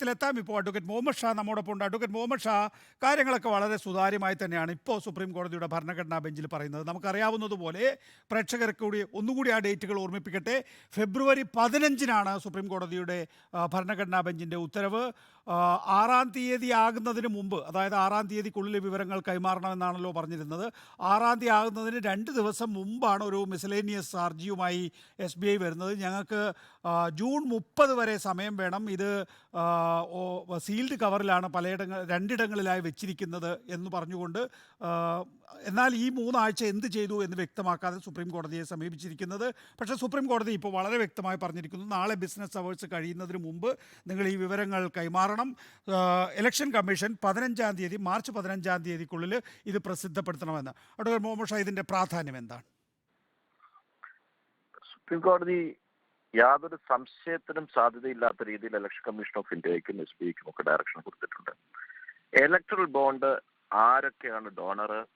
ത്തിലെത്താം ഇപ്പോൾ അഡ്വക്കേറ്റ് മുഹമ്മദ് ഷാ നമ്മോടൊപ്പം ഉണ്ട് അഡ്വക്കേറ്റ് മുഹമ്മദ് ഷാ കാര്യങ്ങളൊക്കെ വളരെ സുതാര്യമായി തന്നെയാണ് ഇപ്പോൾ സുപ്രീം കോടതിയുടെ ഭരണഘടനാ ബെഞ്ചിൽ പറയുന്നത്. നമുക്കറിയാവുന്നതുപോലെ പ്രേക്ഷകർക്ക് കൂടി ഒന്നുകൂടി ആ ഡേറ്റുകൾ ഓർമ്മിപ്പിക്കട്ടെ. ഫെബ്രുവരി പതിനഞ്ചിനാണ് സുപ്രീം കോടതിയുടെ ഭരണഘടനാ ബെഞ്ചിന്റെ ഉത്തരവ്. ആറാം തീയതി ആകുന്നതിന് മുമ്പ് അതായത് ആറാം തീയതിക്കുള്ളിൽ വിവരങ്ങൾ കൈമാറണമെന്നാണല്ലോ പറഞ്ഞിരുന്നത്. ആറാം തീയതി ആകുന്നതിന് രണ്ട് ദിവസം മുമ്പാണ് ഒരു മിസലേനിയസ് ഹർജിയുമായി എസ് ബി ഐ വരുന്നത്. ഞങ്ങൾക്ക് ജൂൺ മുപ്പത് വരെ സമയം വേണം. ഇത് സീൽഡ് കവറിലാണ് പലയിടങ്ങൾ രണ്ടിടങ്ങളിലായി വെച്ചിരിക്കുന്നത് എന്ന് പറഞ്ഞുകൊണ്ട് എന്നാൽ ഈ മൂന്നാഴ്ച എന്ത് ചെയ്തു എന്ന് വ്യക്തമാക്കാതെ സുപ്രീം കോടതിയെ സമീപിച്ചിരിക്കുന്നത്. പക്ഷേ സുപ്രീം കോടതി ഇപ്പോൾ വളരെ വ്യക്തമായി പറഞ്ഞിരിക്കുന്നു. നാളെ ബിസിനസ് അവേഴ്സ് കഴിയുന്നതിന് മുമ്പ് നിങ്ങൾ ഈ വിവരങ്ങൾ കൈമാറണം. ആ, ഇലക്ഷൻ കമ്മീഷൻ പതിനഞ്ചാം തീയതി മാർച്ച് പതിനഞ്ചാം തീയതിക്കുള്ളിൽ ഇത് പ്രസിദ്ധപ്പെടുത്തണമെന്ന്. ഡോക്ടർ മുഹമ്മദ് ഷാ ഇതിന്റെ പ്രാധാന്യം എന്താണ്? സുപ്രീം കോടതി യാതൊരു സംശയത്തിനും സാധ്യതയില്ലാത്ത രീതിയിൽ ഇലക്ഷൻ കമ്മീഷൻ ഓഫ് ഇന്ത്യയ്ക്കും എസ് ബിക്കും ഒക്കെ ഡയറക്ഷൻ കൊടുത്തിട്ടുണ്ട്. ഇലക്ട്രൽ ബോണ്ട് ആരൊക്കെയാണ് ഡോണർ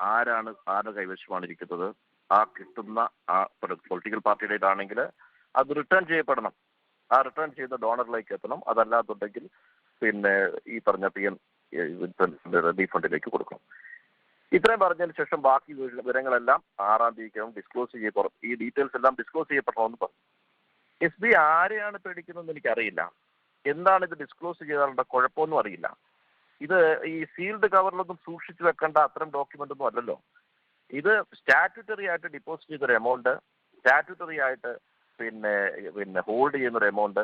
ആരാണ് ആരുടെ കൈവശമാണ് ഇരിക്കുന്നത്? ആ കിട്ടുന്ന ആ പൊളിറ്റിക്കൽ പാർട്ടിയുടെ ഇതാണെങ്കിൽ അത് റിട്ടേൺ ചെയ്യപ്പെടണം. ആ റിട്ടേൺ ചെയ്യുന്ന ഡോണറിലേക്ക് എത്തണം. അതല്ലാത്തുണ്ടെങ്കിൽ പിന്നെ ഈ പറഞ്ഞ പി എം റീഫണ്ടിലേക്ക് കൊടുക്കണം. ഇത്രയും പറഞ്ഞതിന് ശേഷം ബാക്കി വിവരങ്ങളെല്ലാം ആറാം തീയതിക്കകം ഡിസ്ക്ലോസ് ചെയ്യപ്പെടും ഈ ഡീറ്റെയിൽസ് എല്ലാം ഡിസ്ക്ലോസ് ചെയ്യപ്പെടണമെന്ന് പറഞ്ഞു. എസ് ബി ആരെയാണ് പേടിക്കുന്നതെന്ന് എനിക്കറിയില്ല. എന്താണ് ഇത് ഡിസ്ക്ലോസ് ചെയ്താലുള്ള കുഴപ്പമൊന്നും അറിയില്ല. ഇത് ഈ സീൽഡ് കവറിലൊന്നും സൂക്ഷിച്ചു വെക്കേണ്ട അത്തരം ഡോക്യുമെന്റ് ഒന്നും അല്ലല്ലോ. ഇത് സ്റ്റാറ്റ്യൂട്ടറി ആയിട്ട് ഡിപ്പോസിറ്റ് ചെയ്തൊരു എമൗണ്ട് സ്റ്റാറ്റ്യൂട്ടറി ആയിട്ട് പിന്നെ പിന്നെ ഹോൾഡ് ചെയ്യുന്ന ഒരു എമൗണ്ട്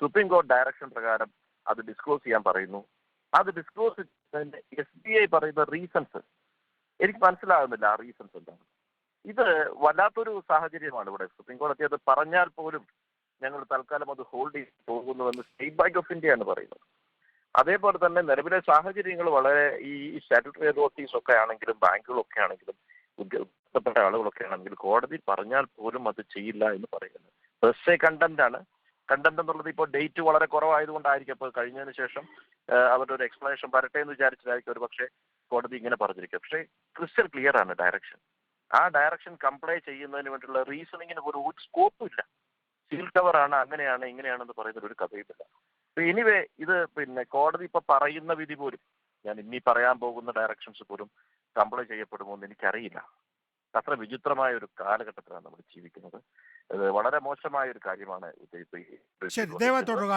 സുപ്രീം കോടതി ഡയറക്ഷൻ പ്രകാരം അത് ഡിസ്ക്ലോസ് ചെയ്യാൻ പറയുന്നു. അത് ഡിസ്ക്ലോസ് ചെയ്യുന്നതിന് എസ് ബി ഐ പറയുന്ന റീസൺസ് എനിക്ക് മനസ്സിലാകുന്നില്ല ആ റീസൺസ് എന്താണ്. ഇത് വല്ലാത്തൊരു സാഹചര്യമാണ് ഇവിടെ. സുപ്രീം കോടതി അത് പറഞ്ഞാൽ പോലും ഞങ്ങൾ തൽക്കാലം അത് ഹോൾഡ് ചെയ്ത് പോകുന്നുവെന്ന് സ്റ്റേറ്റ് ബാങ്ക് ഓഫ് ഇന്ത്യ പറയുന്നത്. അതേപോലെ തന്നെ നിലവിലെ സാഹചര്യങ്ങൾ വളരെ ഈ സ്റ്റാറ്റ്യൂട്ടറി അതോറിറ്റീസ് ഒക്കെ ആണെങ്കിലും ബാങ്കുകളൊക്കെ ആണെങ്കിലും ഉദ്യോഗസ്ഥപ്പെട്ട ആളുകളൊക്കെ കോടതി പറഞ്ഞാൽ പോലും അത് ചെയ്യില്ല എന്ന് പറയുന്നത്. പെർസെ കണ്ടന്റ് ആണ്. കണ്ടന്റ് എന്നുള്ളത് ഇപ്പോൾ ഡേറ്റ് വളരെ കുറവായതുകൊണ്ടായിരിക്കും. അപ്പോൾ കഴിഞ്ഞതിന് ശേഷം അവരുടെ ഒരു എക്സ്പ്ലനേഷൻ വരട്ടെ എന്ന് വിചാരിച്ചതായിരിക്കും ഒരു പക്ഷേ കോടതി ഇങ്ങനെ പറഞ്ഞിരിക്കുക പക്ഷേ ക്രിസ്റ്റൽ ക്ലിയർ ആണ് ഡയറക്ഷൻ ആ ഡയറക്ഷൻ കംപ്ലൈ ചെയ്യുന്നതിന് വേണ്ടിയുള്ള റീസണിങ്ങിന് ഒരു സ്കോപ്പും ഇല്ല. സീൽ കവർ ആണ് അങ്ങനെയാണ് ഇങ്ങനെയാണെന്ന് പറയുന്ന ഒരു കഥയുമില്ല അപ്പൊ എനിവേ ഇത് പിന്നെ കോടതി ഇപ്പൊ പറയുന്ന വിധി പോലും ഞാൻ ഇനി പറയാൻ പോകുന്ന ഡയറക്ഷൻസ് പോലും കംപ്ലൈ ചെയ്യപ്പെടുമോ എന്ന് എനിക്കറിയില്ല. അത്ര വിചിത്രമായ ഒരു കാലഘട്ടത്തിലാണ് നമ്മൾ ജീവിക്കുന്നത്. വളരെ മോശമായ ഒരു കാര്യമാണ് ഇത് ഇപ്പൊ ഈ ശരി ദയവായി തുടരുക